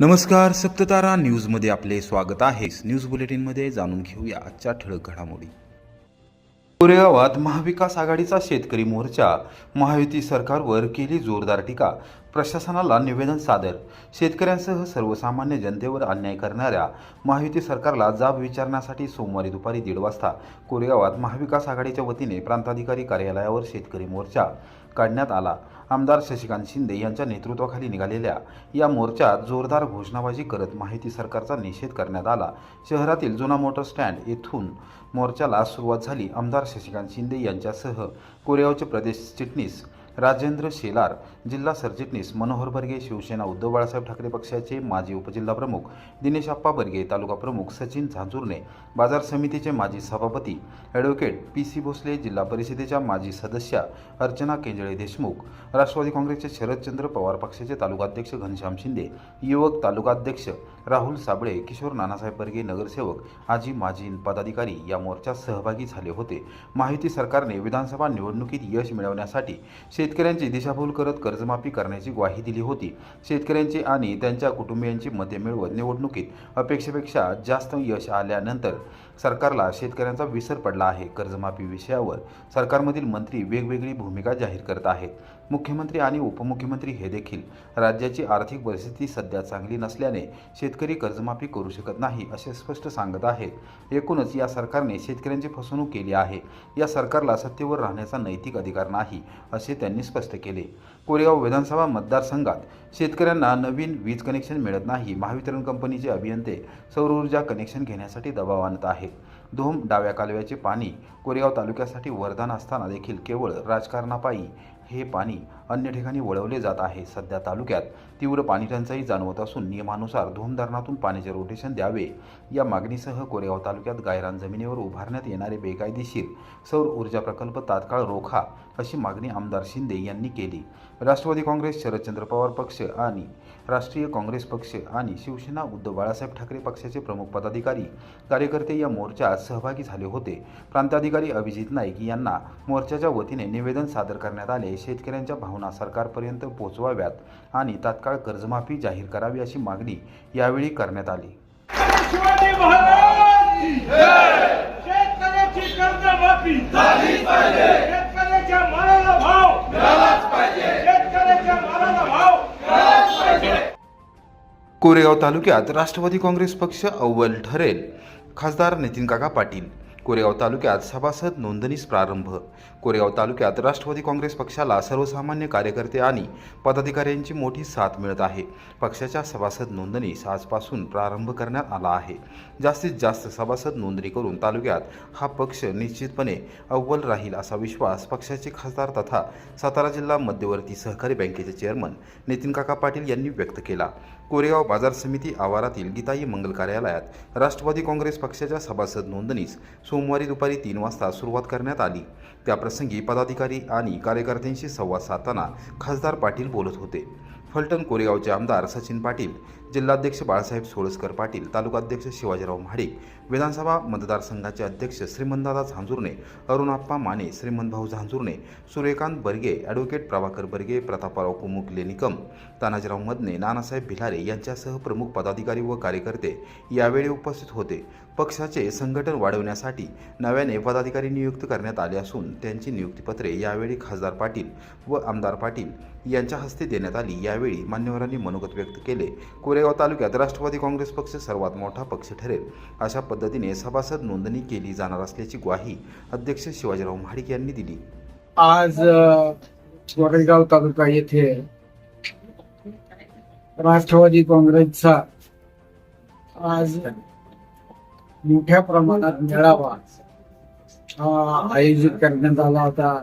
नमस्कार सप्ततारा न्यूजमध्ये आपले स्वागत आहे. न्यूज बुलेटिनमध्ये जाणून घेऊया आजच्या ठळक घडामोडी. कोरेगावात महाविकास आघाडीचा शेतकरी मोर्चा महायुती सरकारवर केली जोरदार टीका. प्रशासनाला निवेदन सादर. शेतकऱ्यांसह सर्वसामान्य जनतेवर अन्याय करणाऱ्या महायुती सरकारला जाब विचारण्यासाठी सोमवारी दुपारी दीड वाजता कोरेगावात महाविकास आघाडीच्या वतीने प्रांताधिकारी कार्यालयावर शेतकरी मोर्चा काढण्यात आला. आमदार शशिकांत शिंदे यांच्या नेतृत्वाखाली निघालेल्या या मोर्चात जोरदार घोषणाबाजी करत माहिती सरकारचा निषेध करण्यात आला. शहरातील जुना मोटर स्टँड येथून मोर्चाला सुरुवात झाली. आमदार शशिकांत शिंदे यांच्यासह कोरेगावचे प्रदेश चिटणीस राजेंद्र शेलार जिल्हा सरचिटणीस मनोहर बर्गे शिवसेना उद्धव बाळासाहेब ठाकरे पक्षाचे माजी उपजिल्हाप्रमुख दिनेश आप्पा बर्गे तालुका प्रमुख सचिन झांजुर्णे बाजार समितीचे माजी सभापती ॲडव्होकेट पी सी भोसले जिल्हा परिषदेच्या माजी सदस्या अर्चना केंजळे देशमुख राष्ट्रवादी काँग्रेसचे शरदचंद्र पवार पक्षाचे तालुकाध्यक्ष घनश्याम शिंदे युवक तालुकाध्यक्ष राहुल साबळे किशोर नानासाहेब बर्गे नगरसेवक आजी माजी पदाधिकारी या मोर्चात सहभागी झाले होते. माहिती सरकारने विधानसभा निवडणुकीत यश मिळवण्यासाठी शेतकऱ्यांची दिशाभूल करत कर्जमाफी करण्याची ग्वाही दिली होती. शेतकऱ्यांची आणि त्यांच्या कुटुंबियांची मते मिळवत निवडणुकीत अपेक्षेपेक्षा जास्त यश आल्यानंतर सरकारला शेतकऱ्यांचा विसर पडला आहे. कर्जमाफी विषयावर सरकारमधील मंत्री वेगवेगळी भूमिका जाहीर करत आहेत. मुख्यमंत्री आणि उपमुख्यमंत्री हे देखील राज्याची आर्थिक परिस्थिती सध्या चांगली नसल्याने शेतकरी कर्जमाफी करू शकत नाही असे स्पष्ट सांगत आहेत. एकूणच या सरकारने शेतकऱ्यांची फसवणूक केली आहे. या सरकारला सत्तेवर राहण्याचा नैतिक अधिकार नाही असे त्यांनी स्पष्ट केले. कोरेगाव विधानसभा मतदारसंघात शेतकऱ्यांना नवीन वीज कनेक्शन मिळत नाही. महावितरण कंपनीचे अभियंते सौर ऊर्जा कनेक्शन घेण्यासाठी दबाव आणत आहेत. धोम डाव्या कालव्याचे पाणी कोरेगाव तालुक्यासाठी वरदान असताना देखील केवळ राजकारणापायी हे पाणी अन्य ठिकाणी वळवले जात आहे. सध्या तालुक्यात तीव्र पाणीटंचाई जाणवत असून नियमानुसार धोम धरणातून पाण्याचे रोटेशन द्यावे. या मागणीसह कोरेगाव तालुक्यात गायरान जमिनीवर उभारण्यात येणारे बेकायदेशीर सौर ऊर्जा प्रकल्प तात्काळ रोखा अशी मागणी आमदार शिंदे यांनी केली. राष्ट्रवादी काँग्रेस शरदचंद्र पवार पक्ष आणि राष्ट्रीय काँग्रेस पक्ष आणि शिवसेना उद्धव बाळासाहेब ठाकरे पक्षाचे प्रमुख पदाधिकारी कार्यकर्ते या मोर्चात सहभागी झाले होते. प्रांताधिकारी अभिजित नाईक यांना मोर्चाच्या वतीने निवेदन सादर करण्यात आले. शेतकऱ्यांच्या भावना सरकारपर्यंत पोहोचवाव्यात आणि तात्काळ कर्जमाफी जाहीर करावी अशी मागणी यावेळी करण्यात आली. शिवाजी महाराज! की जय शेतकऱ्याची कर्जमाफी! झालीच पाहिजे! शेतकऱ्याच्या मालाला भाव! मिळालाच पाहिजे! शेतकऱ्याच्या मालाला भाव! मिळालाच पाहिजे! कोरेगाव तालुक्यात राष्ट्रवादी काँग्रेस पक्ष अव्वल ठरेल. खासदार नितीन काका पाटील कोरेगाव तालुक्यात सभासद नोंदणीस प्रारंभ. कोरेगाव तालुक्यात राष्ट्रवादी काँग्रेस पक्षाला सर्वसामान्य कार्यकर्ते आणि पदाधिकाऱ्यांची मोठी साथ मिळत आहे. पक्षाच्या सभासद नोंदणीस आजपासून प्रारंभ करण्यात आला आहे. जास्तीत जास्त सभासद नोंदणी करून तालुक्यात हा पक्ष निश्चितपणे अव्वल राहील असा विश्वास पक्षाचे खासदार तथा सातारा जिल्हा मध्यवर्ती सहकारी बँकेचे चेअरमन नितीन काका पाटील यांनी व्यक्त केला. कोरेगाव बाजार समिती आवारातील गीताई मंगल कार्यालयात राष्ट्रवादी काँग्रेस पक्षाच्या सभासद नोंदणीस सोमवारी दुपारी तीन वाजता सुरुवात करण्यात आली. त्याप्रसंगी पदाधिकारी आणि कार्यकर्त्यांशी संवाद साधताना खासदार पाटील बोलत होते. फलटण कोरेगावचे आमदार सचिन पाटील जिल्हाध्यक्ष बाळासाहेब सोळसकर पाटील तालुकाध्यक्ष शिवाजीराव महाडिक विधानसभा मतदारसंघाचे अध्यक्ष श्रीमंतदादा झांजुर्णे अरुणाप्पा माने श्रीमंतभाऊ झांजुर्णे सूर्यकांत बर्गे ॲडव्होकेट प्रभाकर बर्गे प्रतापराव कुमुक लेनिकम तानाजीराव मदने नानासाहेब भिलारे यांच्यासह प्रमुख पदाधिकारी व कार्यकर्ते यावेळी उपस्थित होते. पक्षाचे संघटन वाढवण्यासाठी नव्याने पदाधिकारी नियुक्त करण्यात आले असून त्यांची नियुक्तीपत्रे यावेळी खासदार पाटील व आमदार पाटील यांच्या हस्ते देण्यात आली. यावेळी मान्यवरांनी मनोगत व्यक्त केले. कोरेगाव तालुक्यात राष्ट्रवादी काँग्रेस पक्ष सर्वात मोठा पक्ष ठरेल अशा पद्धतीने सभासद नोंदणी केली जाणार असल्याची ग्वाही अध्यक्ष शिवाजीराव महाडिक यांनी दिली. आज कोरेगाव तालुका येथे राष्ट्रवादी काँग्रेसचा आज मोठ्या प्रमाणात मेळावा आयोजित करण्यात आला होता.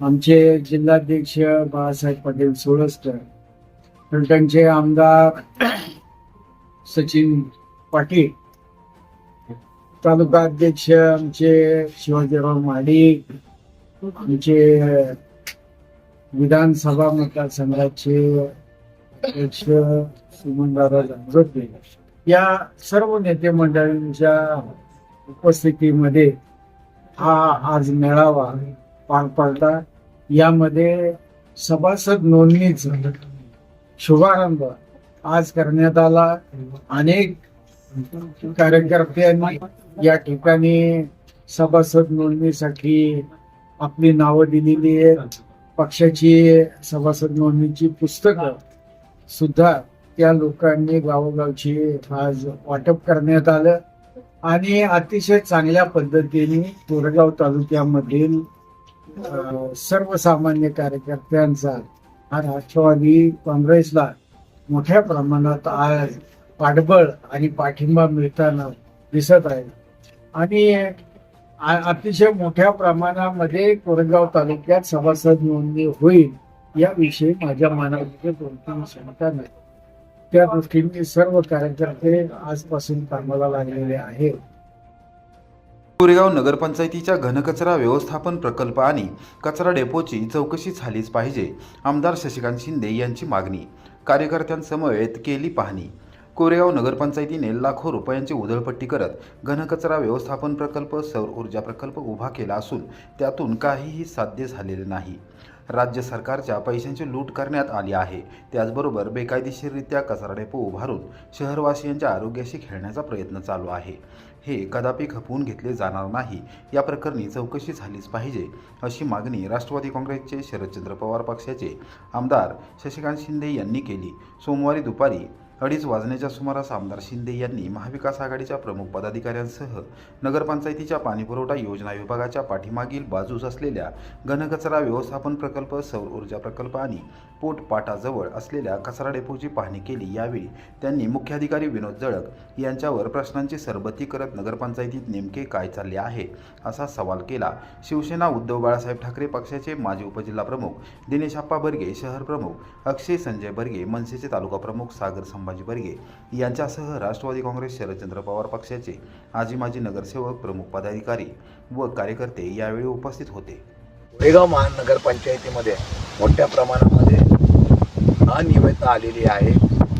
आमचे जिल्हाध्यक्ष बाळासाहेब पाटील सोळसकर फलटणचे आमदार सचिन पाटील तालुका अध्यक्ष आमचे शिवाजीराव महाडिक आमचे विधानसभा मतदारसंघाचे अध्यक्ष सुमनदादा जानगोटे या सर्व नेते मंडळींच्या उपस्थितीमध्ये हा आज मेळावा पार पडला. यामध्ये सभासद नोंदणीचा शुभारंभ आज करण्यात आला. अनेक कार्यकर्त्यांनी या ठिकाणी सभासद नोंदणीसाठी आपली नावं दिलेली आहेत. पक्षाची सभासद नोंदणीची पुस्तकं सुद्धा त्या लोकांनी गावोगावची आज वाटप करण्यात आलं. आणि अतिशय चांगल्या पद्धतीने कोरेगाव तालुक्यामधील सर्वसामान्य कार्यकर्त्यांचा हा राष्ट्रवादी काँग्रेसला मोठ्या प्रमाणात आज पाठबळ आणि पाठिंबा मिळताना दिसत आहे. आणि अतिशय मोठ्या प्रमाणामध्ये कोरेगाव तालुक्यात सभासद नोंदणी होईल याविषयी माझ्या मनामध्ये कोणतीही शंका नाही. त्या दृष्टीने सर्व कार्यकर्ते आजपासून कामाला लागलेले आहेत. कोरेगाव नगरपंचायतीच्या घनकचरा व्यवस्थापन प्रकल्प आणि कचरा डेपोची चौकशी झालीच पाहिजे आमदार शशिकांत शिंदे यांची मागणी कार्यकर्त्यांसमवेत केली पाहणी. कोरेगाव नगरपंचायतीने लाखो रुपयांची उधळपट्टी करत घनकचरा व्यवस्थापन प्रकल्प सौर ऊर्जा प्रकल्प उभा केला असून त्यातून काहीही साध्य झालेले नाही. राज्य सरकारच्या पैशांची लूट करण्यात आली आहे. त्याचबरोबर बेकायदेशीररित्या कचरा डेपो उभारून शहरवासियांच्या आरोग्याशी खेळण्याचा प्रयत्न चालू आहे. हे कदापि खपवून घेतले जाणार नाही. या प्रकरणी चौकशी झालीच पाहिजे अशी मागणी राष्ट्रवादी काँग्रेसचे शरदचंद्र पवार पक्षाचे आमदार शशिकांत शिंदे यांनी केली. सोमवारी दुपारी अडीच वाजण्याच्या सुमारास आमदार शिंदे यांनी महाविकास आघाडीच्या प्रमुख पदाधिकाऱ्यांसह नगरपंचायतीच्या पाणीपुरवठा योजना विभागाच्या पाठीमागील बाजूस असलेल्या घनकचरा व्यवस्थापन प्रकल्प सौर ऊर्जा प्रकल्प आणि पोटपाटाजवळ असलेल्या कचरा डेपोची पाहणी केली. यावेळी त्यांनी मुख्याधिकारी विनोद जळक यांच्यावर प्रश्नांची सरबत्ती करत नगरपंचायतीत नेमके काय चालले आहे असा सवाल केला. शिवसेना उद्धव बाळासाहेब ठाकरे पक्षाचे माजी उपजिल्हा प्रमुख दिनेश आप्पा बर्गे शहर प्रमुख अक्षय संजय बर्गे मनसेचे तालुका प्रमुख सागर संभाजी बर्गे यांच्यासह राष्ट्रवादी काँग्रेस शरदचंद्र पवार पक्षाचे आजी माजी नगरसेवक प्रमुख पदाधिकारी व कार्यकर्ते यावेळी उपस्थित होते. कोरेगाव महानगरपंचायतीमध्ये मोठ्या प्रमाणामध्ये अनियमितता आलेली आहे.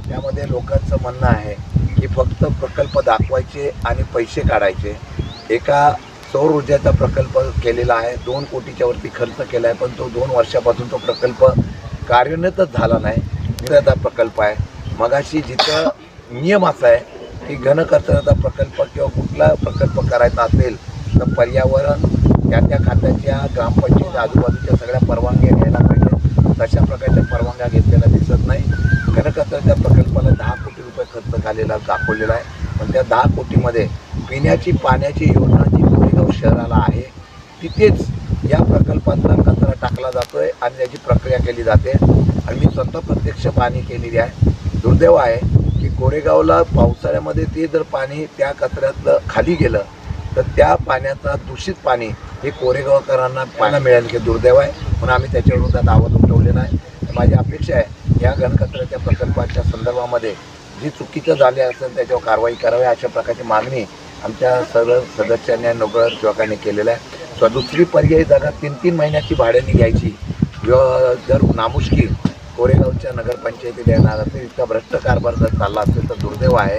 त्यामध्ये लोकांचं म्हणणं आहे की फक्त प्रकल्प दाखवायचे आणि पैसे काढायचे. एका सौर ऊर्जेचा प्रकल्प केलेला आहे. दोन कोटीच्या वरती खर्च केला आहे पण तो दोन वर्षापासून तो प्रकल्प कार्यान्वितच झाला नाही. त्याचा प्रकल्प आहे. मगाशी जिथं नियम असा आहे की घनकचऱ्याचा प्रकल्प किंवा कुठला प्रकल्प करायचा असेल तर पर्यावरण त्या त्या खात्याच्या ग्रामपंचायत आजूबाजूच्या सगळ्या परवानग्या घ्यायला पाहिजे तशा प्रकारच्या परवानग्या घेतलेल्या दिसत नाही. घनकचऱ्याच्या प्रकल्पाला दहा कोटी रुपये खर्च झालेला दाखवलेला आहे. पण त्या दहा कोटीमध्ये पिण्याची पाण्याची योजना जी कोरेगाव शहराला आहे. तिथेच या प्रकल्पातला कचरा टाकला जातो आहे आणि त्याची प्रक्रिया केली जाते. आणि मी स्वतः प्रत्यक्ष पाणी केलेली आहे. दुर्दैव आहे की कोरेगावला पावसाळ्यामध्ये ते जर पाणी त्या कचऱ्यातलं खाली गेलं तर त्या पाण्याचा दूषित पाणी हे कोरेगावकरांना पाहायला मिळेल की दुर्दैव आहे. म्हणून आम्ही त्याच्याकडून विरोधात आवाज उठवलेला आहे. तर माझी अपेक्षा आहे या घनकचऱ्याच्या प्रकल्पाच्या संदर्भामध्ये जी चुकीचं झाले असेल त्याच्यावर कारवाई करावी अशा प्रकारची मागणी आमच्या सर्व सदस्यांनी नोकर नगरसेवकांनी केलेलं आहे. दुसरी पर्यायी जागा तीन तीन महिन्याची भाड्याने घ्यायची. जर नामुष्की कोरेगावच्या नगरपंचायतीला येणार असेल इतका भ्रष्ट कारभार जर चालला असेल तर दुर्दैव आहे.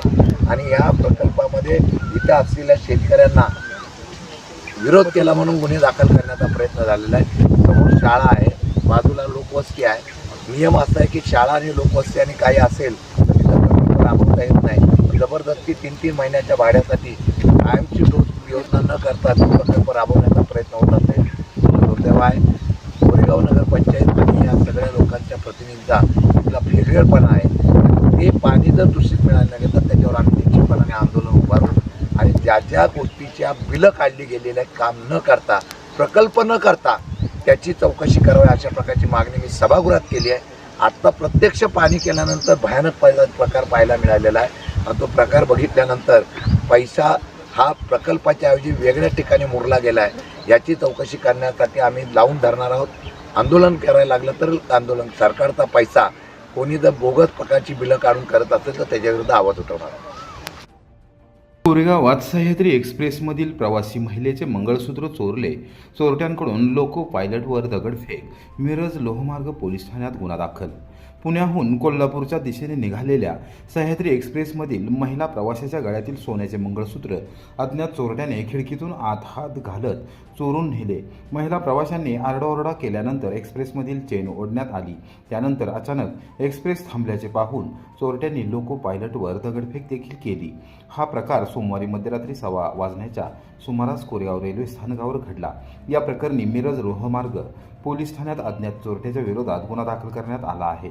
आणि या प्रकल्पामध्ये इथं असलेल्या शेतकऱ्यांना विरोध केला म्हणून गुन्हे दाखल करण्याचा प्रयत्न झालेला आहे. समोर शाळा आहे. बाजूला लोकवस्ती आहे. नियम असा आहे की शाळा आणि लोकवस्ती आणि काही असेल तर तिथं प्रकल्प राबवता येत नाही. जबरदस्ती तीन तीन महिन्याच्या भाड्यासाठी कायमची रोज योजना न करता तो प्रकल्प राबवण्याचा प्रयत्न होत असेल दुर्दैव आहे. कोरेगाव नगरपंचायत आणि या सगळ्या लोकांच्या प्रतिनिधीचा आपला फेरवेळपणा आहे. ते पाणी जर दूषित मिळालं नाही तर त्याच्यावर आम्ही निश्चितपणाने आंदोलन उभारू आणि ज्या ज्या गोष्टीच्या बिलं काढली गेलेली आहे काम न करता प्रकल्प न करता त्याची चौकशी करावी अशा प्रकारची मागणी मी सभागृहात केली आहे. आत्ता प्रत्यक्ष पाणी केल्यानंतर भयानक पहिला प्रकार पाहायला मिळालेला आहे. आणि तो प्रकार बघितल्यानंतर पैसा हा प्रकल्पाच्या ऐवजी वेगळ्या ठिकाणी मुरला गेला आहे. याची चौकशी करण्यासाठी आम्ही लावून धरणार आहोत. आंदोलन करायला लागलं तर आंदोलन. सरकारचा पैसा कोणी जर बोगस प्रकारची बिलं काढून करत असेल तर त्याच्याविरुद्ध आवाज उठवणार. कोरेगावात सह्याद्री एक्सप्रेसमधील प्रवासी महिलेचे मंगळसूत्र चोरले. चोरट्यांकडून लोको पायलटवर दगडफेक मिरज लोहमार्ग पोलीस ठाण्यात गुन्हा दाखल. पुण्याहून कोल्हापूरच्या दिशेने निघालेल्या सह्याद्री एक्सप्रेसमधील महिला प्रवाशाच्या गळ्यातील सोन्याचे मंगळसूत्र अज्ञात चोरट्याने खिडकीतून आत हात घालत चोरून नेले. महिला प्रवाशांनी आरडाओरडा केल्यानंतर एक्सप्रेसमधील चेन ओढण्यात आली. त्यानंतर अचानक एक्सप्रेस थांबल्याचे पाहून चोरट्यांनी लोको पायलटवर दगडफेक देखील केली. हा प्रकार सोमवारी मध्यरात्री सव्वा वाजण्याच्या सुमारास कोरेगाव रेल्वे स्थानकावर घडला. या प्रकरणी मिरज रोहमार्ग पोलीस ठाण्यात अज्ञात चोरट्याच्या विरोधात गुन्हा दाखल करण्यात आला आहे.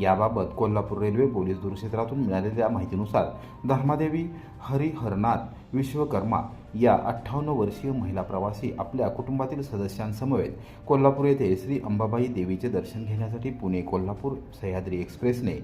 याबाबत कोल्हापूर रेल्वे पोलीस दूरक्षेत्रातून मिळालेल्या माहितीनुसार धर्मादेवी हरिहरनाथ विश्वकर्मा या अठ्ठावन्न वर्षीय महिला प्रवासी आपल्या कुटुंबातील सदस्यांसमवेत कोल्हापूर येथे श्री अंबाबाई देवीचे दर्शन घेण्यासाठी पुणे कोल्हापूर सह्याद्री एक्सप्रेसने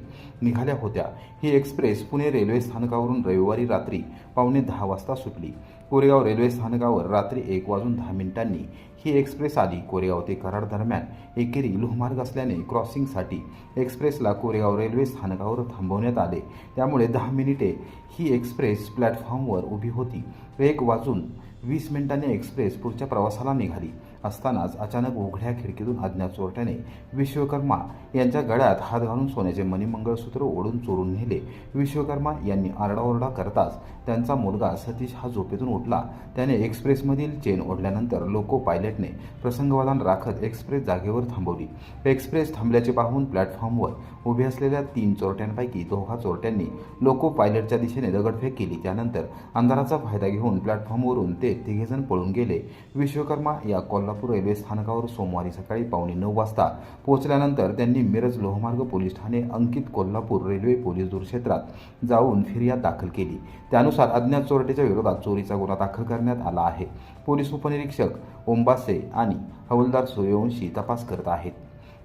निघाल्या होत्या. ही एक्सप्रेस पुणे रेल्वे स्थानकावरून रविवारी रात्री पावणे दहा वाजता सुटली. कोरेगाव रेल्वे स्थानकावर रात्री एक वाजून दहा मिनिटांनी ही एक्सप्रेस आली. कोरेगाव ते कराड दरम्यान एकेरी लोहमार्ग असल्याने क्रॉसिंगसाठी एक्सप्रेसला कोरेगाव रेल्वे स्थानकावर थांबवण्यात आले. त्यामुळे दहा मिनिटे ही एक्सप्रेस प्लॅटफॉर्मवर उभी होती. एक वाजून वीस मिनिटांनी एक्सप्रेस पुढच्या प्रवासाला निघाली. असतानाच अचानक उघड्या खिडकीतून अज्ञात चोरट्याने विश्वकर्मा यांच्या गळ्यात हात घालून सोन्याचे मणिमंगळसूत्र ओढून चोरून नेले. विश्वकर्मा यांनी आरडाओरडा करताच त्यांचा मुलगा सतीश हा झोपेतून उठला. त्याने एक्सप्रेसमधील चेन ओढल्यानंतर लोको पायलटने प्रसंगवादान राखत एक्सप्रेस जागेवर थांबवली. एक्सप्रेस थांबल्याचे पाहून प्लॅटफॉर्मवर उभे असलेल्या तीन चोरट्यांपैकी दोघा चोरट्यांनी लोको पायलटच्या दिशेने दगडफेक केली. त्यानंतर अंधाराचा फायदा घेऊन प्लॅटफॉर्मवरून ते तिघेजण पळून गेले. विश्वकर्मा या कोल्हापूर रेल्वे स्थानकावर सोमवारी सकाळी पावणे नऊ वाजता पोहोचल्यानंतर त्यांनी मिरज लोहमार्ग पोलीस ठाणे अंकित कोल्हापूर रेल्वे पोलीस दूरक्षेत्रात जाऊन फिर्याद दाखल केली. त्यानुसार अज्ञात चोरट्याच्या विरोधात चोरीचा गुन्हा दाखल करण्यात आला आहे. पोलीस उपनिरीक्षक ओंबासे आणि हवलदार सूर्यवंशी तपास करत आहेत.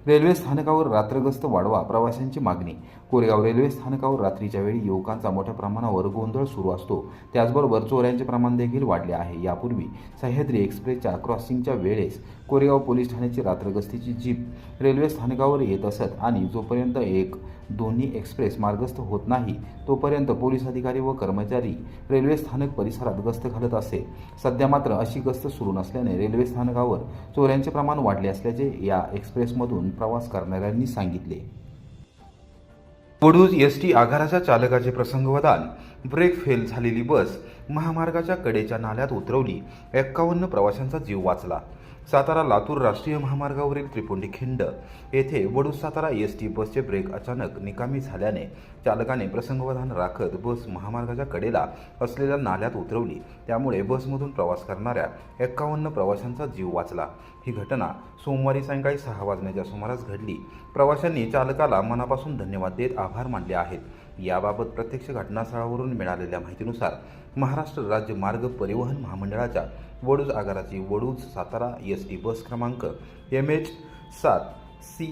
रेल्वे स्थानकावर रात्रगस्त वाढवा प्रवाशांची मागणी. कोरेगाव रेल्वे स्थानकावर रात्रीच्या वेळी युवकांचा मोठ्या प्रमाणावर गोंधळ सुरू असतो. त्याचबरोबर चोऱ्यांचे प्रमाण देखील वाढले आहे. यापूर्वी सह्याद्री एक्सप्रेसच्या क्रॉसिंगच्या वेळेस कोरेगाव पोलीस ठाण्याची रात्रगस्तीची जीप रेल्वे स्थानकावर येत असत आणि जोपर्यंत एक दोन्ही एक्सप्रेस मार्गस्थ होत नाही तोपर्यंत पोलीस अधिकारी व कर्मचारी रेल्वे स्थानक परिसरात गस्त घालत असे. सध्या मात्र अशी गस्त सुरू नसल्याने रेल्वे स्थानकावर चोऱ्यांचे प्रमाण वाढले असल्याचे या एक्सप्रेसमधून प्रवास करणाऱ्यांनी सांगितले. वडूज एस टी आगाराच्या चालकाचे प्रसंगवदान. ब्रेक फेल झालेली बस महामार्गाच्या कडेच्या नाल्यात उतरवली. एक्कावन्न प्रवाशांचा जीव वाचला. सातारा लातूर राष्ट्रीय महामार्गावरील त्रिपुंडी खिंड येथे वडू सातारा एस टी बसचे ब्रेक अचानक निकामी झाल्याने चालकाने प्रसंगवधान राखत बस महामार्गाच्या कडेला असलेल्या नाल्यात उतरवली. त्यामुळे बसमधून प्रवास करणाऱ्या एक्कावन्न प्रवाशांचा जीव वाचला. ही घटना सोमवारी सायंकाळी सहा वाजण्याच्या सुमारास घडली. प्रवाशांनी चालकाला मनापासून धन्यवाद देत आभार मानले आहेत. याबाबत प्रत्यक्ष घटनास्थळावरून मिळालेल्या माहितीनुसार महाराष्ट्र राज्य मार्ग परिवहन महामंडळाच्या Vaduj आगाराची Vaduj Satara S T bus क्रमांक एम एच सात सी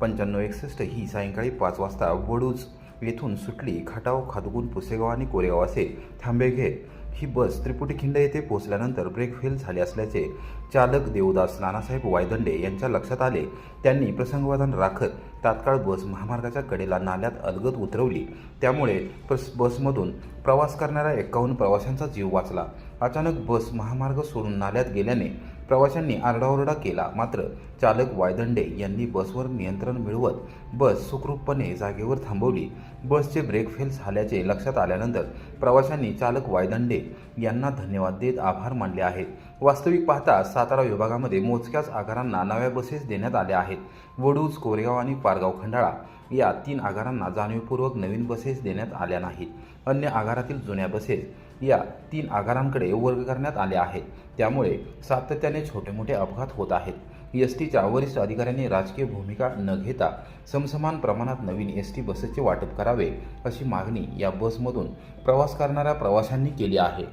पंच्याण्णव एकसष्ट ही सायंकाळी पाच वाजता वडूज येथून सुटली खटाव खादगुन पुसेगाव आणि कोरेगाव असे थांबे घेत ही बस त्रिपुटी खिंड येथे पोहोचल्यानंतर ब्रेक फेल झाले असल्याचे चालक देवदास नानासाहेब वायदंडे यांच्या लक्षात आले. त्यांनी प्रसंगवादन राखत तात्काळ बस महामार्गाच्या कडेला नाल्यात अलगद उतरवली. त्यामुळे प्रस बसमधून प्रवास करणाऱ्या एकावन्न प्रवाशांचा जीव वाचला. अचानक बस महामार्ग सोडून नाल्यात गेल्याने प्रवाशांनी आरडाओरडा केला. मात्र चालक वायदंडे यांनी बसवर नियंत्रण मिळवत बस सुखरूपपणे जागेवर थांबवली. बसचे ब्रेक फेल झाल्याचे लक्षात आल्यानंतर प्रवाशांनी चालक वायदंडे यांना धन्यवाद देत आभार मानले आहेत. वास्तविक पाहता सातारा विभागामध्ये मोजक्याच आगारांना नव्या बसेस देण्यात आल्या आहेत. वडूज कोरेगाव आणि पारगाव खंडाळा या तीन आगारांना जाणीवपूर्वक नवीन बसेस देण्यात आल्या नाहीत. अन्य आगारातील जुन्या बसेस या तीन आगारांकडे वर्ग करण्यात आल्या आहेत. त्यामुळे सातत्याने छोटे मोठे अपघात होत आहेत. एस टीच्या वरिष्ठ अधिकाऱ्यांनी राजकीय भूमिका न घेता समसमान प्रमाणात नवीन एस टी बसेसचे वाटप करावे अशी मागणी या बसमधून प्रवास करणाऱ्या प्रवाशांनी केली आहे.